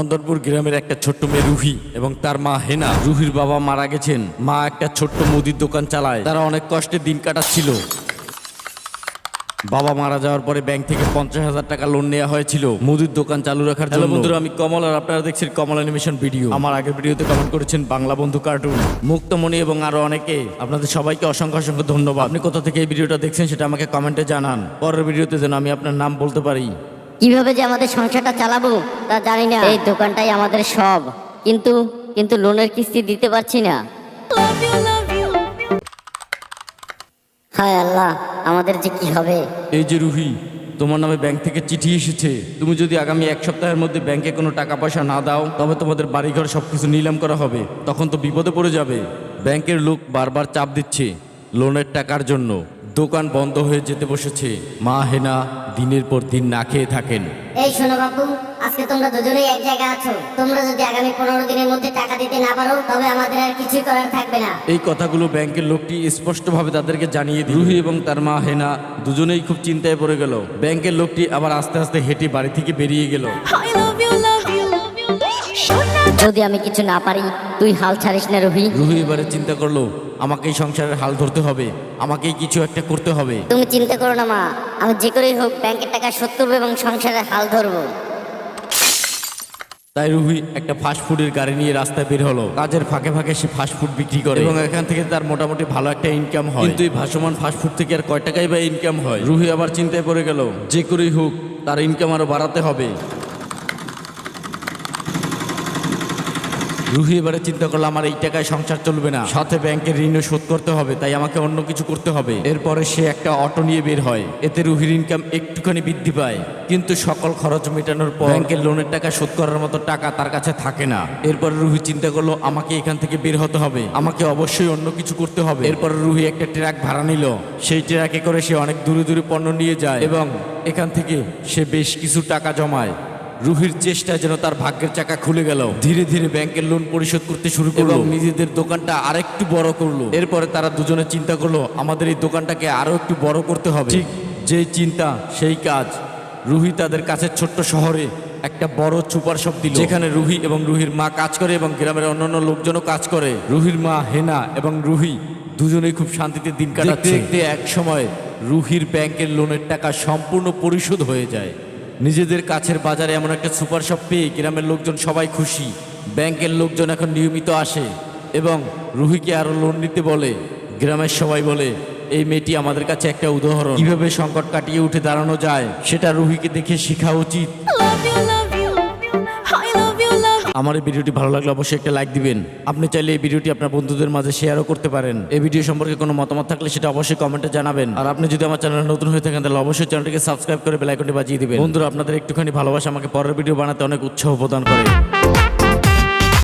নন্দনপুর গ্রামের একটা ছোট্ট মেয়ে রুহি এবং তার মা হেনা। রুহির বাবা মারা গেছেন। মা একটা ছোট্ট মুদির দোকান চালায়। তারা অনেক কষ্টে দিন কাটাচ্ছিল। বাবা মারা যাওয়ার পরে ব্যাংক থেকে পঞ্চাশ হাজার টাকা লোন নেওয়া হয়েছিল। মুদির দোকান চালু রাখার জন্য। বন্ধুরা আমি কমল আর আপনারা দেখছেন কমল অ্যানিমেশন ভিডিও। আমার আগের ভিডিওতে কমেন্ট করেছেন বাংলা বন্ধু কার্টুন। মুক্তমণি এবং আরও অনেকে। আপনাদের সবাইকে অসংখ্য অসংখ্য ধন্যবাদ। আপনি কোথা থেকে এই ভিডিওটা দেখছেন সেটা আমাকে কমেন্টে জানান। পরের ভিডিওতে যেন আমি আপনার নাম বলতে পারি। কীভাবে যে আমাদের সংসারটা চালাবো তা জানি না। এই দোকানটাই আমাদের সব। কিন্তু কিন্তু লোনের কিস্তি দিতে পারছি না। হায় আল্লাহ, আমাদের যে কি হবে? এই যে রুহি, তোমার নামে ব্যাংক থেকে চিঠি এসেছে। তুমি যদি আগামী এক সপ্তাহের মধ্যে ব্যাংকে কোনো টাকা পয়সা না দাও, তবে তোমাদের বাড়িঘর সব কিছু নিলাম করা হবে। তখন তো বিপদে পড়ে যাবে। ব্যাংকের লোক বারবার চাপ দিচ্ছে লোনের টাকার জন্য। দোকান বন্ধ হয়ে যেতে বসেছে। মা হেনা দিনের পর দিন না খেয়ে থাকেন। এই শোনো বাপু আজকে তোমরা দুজনেই এক জায়গায় আছো। তোমরা যদি আগামী পনেরো দিনের মধ্যে টাকা দিতে না পারো তবে আমাদের আর কিছুই করার থাকবে না। এই কথাগুলো ব্যাংকের লোকটি স্পষ্টভাবে তাদেরকে জানিয়ে দিল। রুহি এবং তার মা হেনা দুজনেই খুব চিন্তায় পড়ে গেল। ব্যাংকের লোকটি আবার আস্তে আস্তে হেঁটে বাড়ি থেকে বেরিয়ে গেল। যদি আমি কিছু না পারি তুই হাল ছাড়িস না রুহি। রুহি এবারে চিন্তা করল আমাকেই সংসারের হাল ধরতে হবে আমাকেই কিছু একটা করতে হবে। তুমি চিন্তা করো না মা। আমি যে করেই হোক ব্যাংকের টাকা শোধ করব এবং সংসারের হাল ধরবো। তাই রুহি একটা ফাস্ট ফুডের গাড়ি নিয়ে রাস্তায় বের হলো। কাজের ফাঁকে ফাঁকে সে ফাস্ট ফুড বিক্রি করে। এবং এখান থেকে তার মোটামুটি ভালো একটা ইনকাম হয়। কিন্তু এই ভাসমান ফাস্ট ফুড থেকে আর কয় টাকাই বা ইনকাম হয়? রুহি আবার চিন্তায় পড়ে গেল যে করেই হোক তার ইনকাম আরও বাড়াতে হবে। রুহি এবারে চিন্তা করল, আমার এই টাকায় সংসার চলবে না। সাথে ব্যাংকের ঋণও শোধ করতে হবে, তাই আমাকে অন্য কিছু করতে হবে। এরপরে সে একটা অটো নিয়ে বের হয়। এতে রুহির ইনকাম একটুখানি বৃদ্ধি পায়। কিন্তু সকল খরচ মেটানোর পর ব্যাংকের লোনের টাকা শোধ করার মতো টাকা তার কাছে থাকে না। এরপর রুহি চিন্তা করল, আমাকে এখান থেকে বের হতে হবে। আমাকে অবশ্যই অন্য কিছু করতে হবে। এরপর রুহি একটা ট্রাক ভাড়া নিল। সেই ট্রাকে করে সে অনেক দূরে দূরে পণ্য নিয়ে যায় এবং এখান থেকে সে বেশ কিছু টাকা জমায়। রুহির চেষ্টায় যেন তার ভাগ্যের চাকা খুলে গেল। ধীরে ধীরে ব্যাংকের লোন পরিশোধ করতে শুরু করল। নিজেদের দোকানটা আরেকটু বড় করল। এরপরে তারা দুজনে চিন্তা করল আমাদের এই দোকানটাকে আরও একটু বড় করতে হবে। ঠিক যেই চিন্তা সেই কাজ। রুহি তাদের কাছে ছোট্ট শহরে একটা বড় সুপার শপ দিল। যেখানে রুহি এবং রুহির মা কাজ করে এবং গ্রামের অন্যান্য লোকজনও কাজ করে। রুহির মা হেনা এবং রুহি দুজনেই খুব শান্তিতে দিন কাটাচ্ছে। দেখতে এক সময় রুহির ব্যাংকের লোনের টাকা সম্পূর্ণ পরিশোধ হয়ে যায়। নিজেদের কাছের বাজারে এমন একটা সুপার শপ পেয়ে গ্রামের লোকজন সবাই খুশি। ব্যাংকের লোকজন এখন নিয়মিত আসে এবং রুহিকে আরও লোন নিতে বলে। গ্রামের সবাই বলে, এই মেয়েটি আমাদের কাছে একটা উদাহরণ। কীভাবে সংকট কাটিয়ে উঠে দাঁড়ানো যায় সেটা রুহিকে দেখে শেখা উচিত। আমার এই ভিডিওটি ভালো লাগলে অবশ্যই একটা লাইক দিবেন। আপনি চাইলে এই ভিডিওটি আপনার বন্ধুদের মাঝে শেয়ারও করতে পারেন। এই ভিডিও সম্পর্কে কোনো মতামত থাকলে সেটা অবশ্যই কমেন্টে জানাবেন। আর আপনি যদি আমার চ্যানেল নতুন হয়ে থাকেন, তাহলে অবশ্যই চ্যানেলটিকে সাবস্ক্রাইব করে বেলাইকনটি বাজিয়ে দিবেন। বন্ধুরা, আপনাদের একটুখানি ভালোবাসা আমাকে পরের ভিডিও বানাতে অনেক উৎসাহ প্রদান করে।